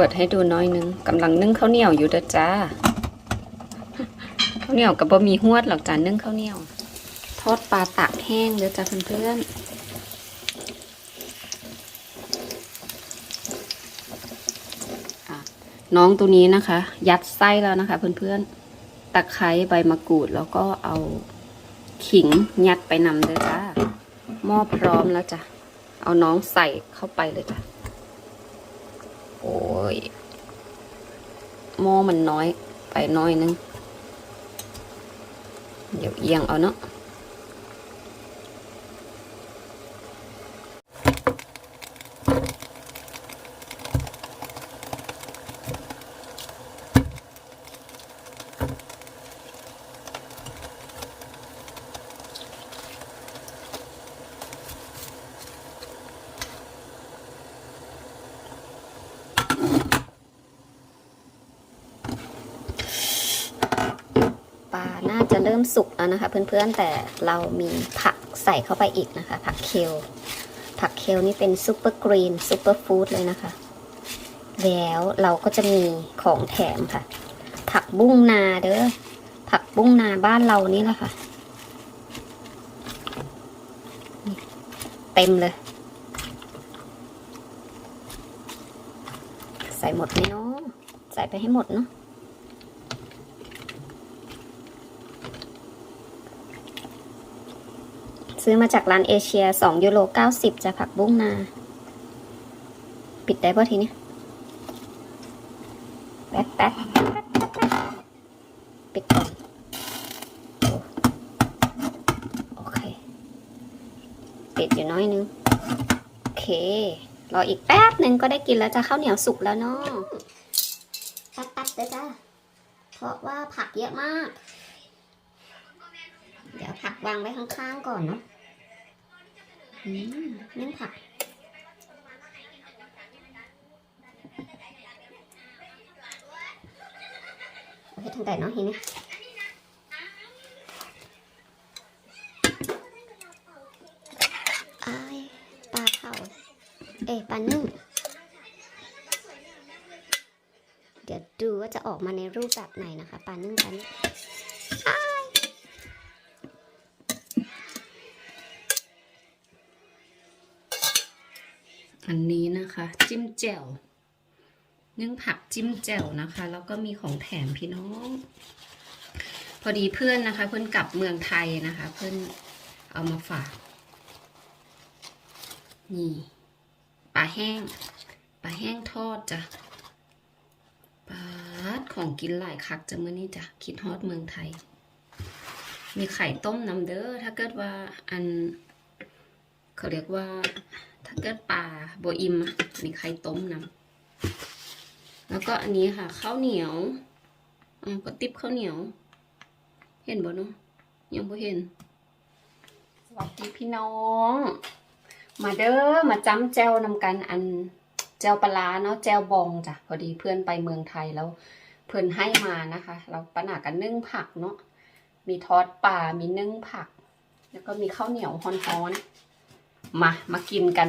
เปิดให้ดูน้อยนึงกำลังนึ่งข้าวเหนียวอยู่เด้อจ้าข้าวเหนียวกับบะหมี่หวดหรอกจ้านึ่งข้าวเหนียว ทอดปลาตากแห้งเด้อจ้าเพื่อนๆน้องตัวนี้นะคะ ยัดไส้แล้วนะคะ เพื่อนๆตะไคร้ใบมะกรูดแล้วก็เอาขิงยัดไปนำเด้อจ้าหม้อพร้อมแล้วจ้ะเอาน้องใส่เข้าไปเลยจ้ะ ยหม้อมันน้อยไปน้อยนึง เดี๋ยวเอียงเอาเนาะ จะเริ่มสุกแล้วนะคะเพื่อนๆแต่เรามีผักใส่เข้าไปอีกนะคะ ผักเคลผักเคลนี่เป็นซูเปอร์กรีนซูเปอร์ฟู้ดเลยนะคะ แล้วเราก็จะมีของแถมค่ะ ผักบุ้งนาเด้อผักบุ้งนาบ้านเรานี่แหละค่ะเต็มเลยใส่หมดไหมเนาะใส่ไปให้หมดเนาะ ซื้อมาจากร้านเอเชีย2ยูโร90จะผักบุ้งนา ปิดได้ป่ะทีนี้แป๊บแป๊บปิดก่อนโอเคปิดอยู่น้อยนึง โอเค รออีกแป๊บหนึ่งก็ได้กินแล้วจะข้าวเหนียวสุกแล้วเนาะแป๊บแป๊บเด้อจ้าเพราะว่าผักเยอะมาก เดี๋ยวผักวางไว้ข้างๆก่อนเนาะ นึ่งผักโอเคทั้งแต่เนาะทีนี้ปลาเผาเอ้ปลานึ่งเดี๋ยวดูว่าจะออกมาในรูปแบบไหนนะคะปลานึ่งปลานึ่ง อันนี้นะคะ จิ้มแจ่วนึ่งผักจิ้มแจ่วนะคะ แล้วก็มีของแถมพี่น้อง พอดีเพื่อนนะคะ เพื่อนกลับเมืองไทยนะคะ เพื่อนเอามาฝากนี่ปลาแห้งปลาแห้งทอดจ้ะปลาของกินหลายคักจะเมื่อนี้จ้ะคิดฮอดเมืองไทย มีไข่ต้มน้ำเด้อถ้าเกิดว่าอันเขาเรียกว่า ถ้าเกิดปลาโบอิมมีไข่ต้มน้ำแล้วก็อันนี้ค่ะข้าวเหนียวอ่าก็ติบข้าวเหนียว เห็นบ่เนาะยังบ่เห็น สวัสดีพี่น้อง มาเด้อมาจ้ำแจวนำกันอันแจวปลาเนาะแจวบองจ้ะพอดีเพื่อนไปเมืองไทยแล้วเพื่อนให้มานะคะ เราปัญหากันนึ่งผักเนาะมีทอดปลา มีนึ่งผัก แล้วก็มีข้าวเหนียวฮ้อนๆ มามากินกัน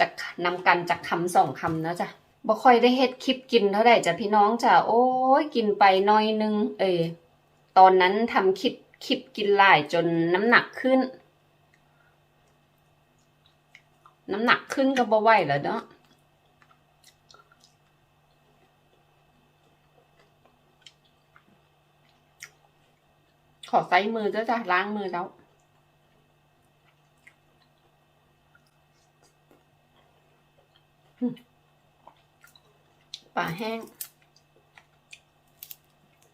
จากนำกันจากคำสองคำนะจ๊ะบ่ค่อยได้เฮ็ดคลิปกินเท่าไหร่จ้ะพี่น้องจ้ะโอ้ยกินไปน้อยนึง เออตอนนั้นทำคลิปคลิปกินหลายจนน้ำหนักขึ้น น้ำหนักขึ้นก็บ่ไหวแล้วเนาะขอใส่มือด้วยจ้ะล้างมือแล้ว ปลาแห้ง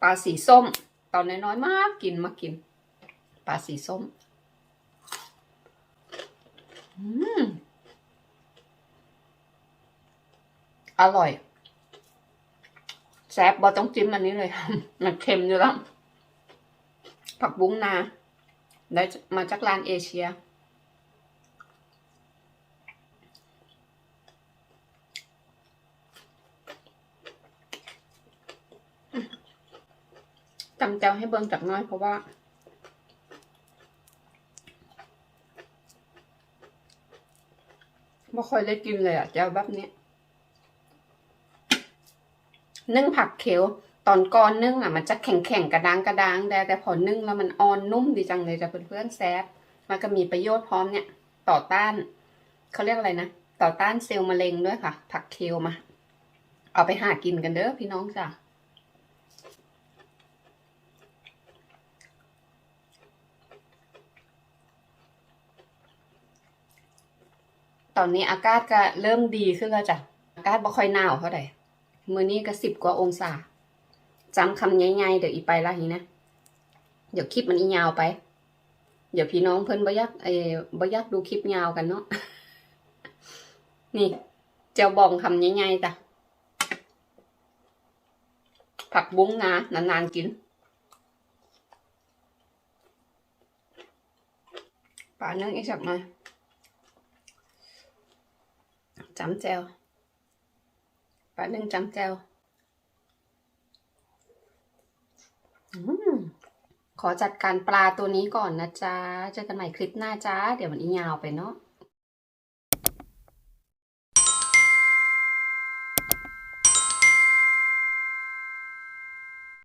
ปลาสีส้ม ตอนน้อยๆมากกินมากิน ปลาสีส้ม อืม อร่อยแซ่บบอต้องจิ้มอันนี้เลย มันเค็มอยู่แล้ว ผักบุ้งนา ได้มาจากร้านเอเชีย จำเจ้าให้เบิ่งจากน้อยเพราะว่า ไม่ค่อยได้กินเลยอะเจ้าแบบนี้ นึ่งผักเขียวตอนก่อนนึ่งอะมันจะแข็งแข็งๆกระด้างกระด้างแต่แต่พอนึ่งแล้วมันอ่อนนุ่มดีจังเลยจ้ะเพื่อนๆแซ่บมันก็มีประโยชน์พร้อมเนี่ย ต่อต้านเขาเรียกอะไรนะต่อต้านเซลล์มะเร็งด้วยค่ะ ผักเคลมา เอาไปหากินกันเด้อพี่น้องจ้ะ ตอนนี้อากาศก็เริ่มดีขึ้นแล้วจ้ะ อากาศบ่ค่อยหนาวเท่าไหร่มื้อนี้ก็สิบกว่าองศาจำคำง่ายๆเดี๋ยวอีไปละนี้นะ เดี๋ยวคลิปมันอียาวไป เดี๋ยวพี่น้องเพิ่นบ่ยากเออบ่ยากดูคลิปยาวกันเนาะ นี่เจียวบองคำง่ายๆจ้ะ ผักบุ้งนะนานๆกินปลาเนื้ออีกสักหน่อย จำแจวปลาหนึ่งจำแจวขอจัดการปลาตัวนี้ก่อนนะจ๊ะ เจอกันใหม่คลิปหน้าจ้า เดี๋ยวมันอียาวไปเนาะ